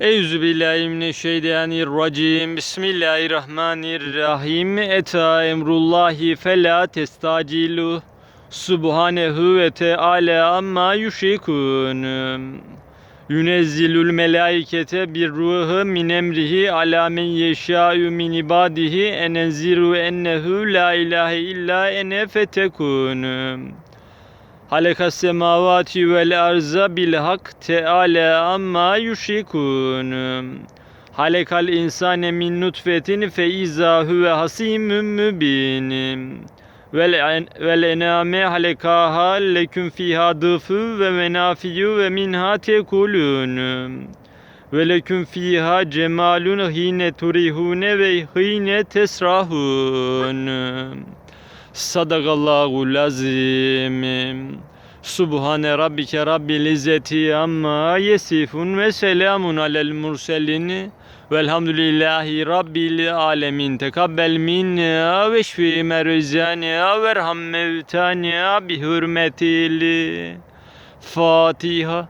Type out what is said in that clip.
Eûzü billahi mineşşeytanirracim. Bismillahirrahmanirrahim. Eta emrullahi fela testacilu. Subhanehu ve Teala amma yüşrikun. Yunezzilul melaikete bir ruhu min emrihi ala men yeşâ'u min ibadihi enenziru ennehu la ilahe illa ene fetekun. Halekas semavati vel arza bil hak teala amma yuşrikun. Halekal insane min nutfetin fe izâ huve hasimün mübin. Vel, vel ename halekaha leküm fiha dıfü ve menafiyu ve minha tekulun. Ve leküm fiha cemalun hine turihune ve hine tesrahun. Sadakallahu lazim. Subhane rabbike rabbil izzeti amma yesifun ve selamun alel murselin. Velhamdülillahi rabbil alemin. Tekabbel minna ve şfi merzana ve erham mevtana bi hürmetil Fatiha.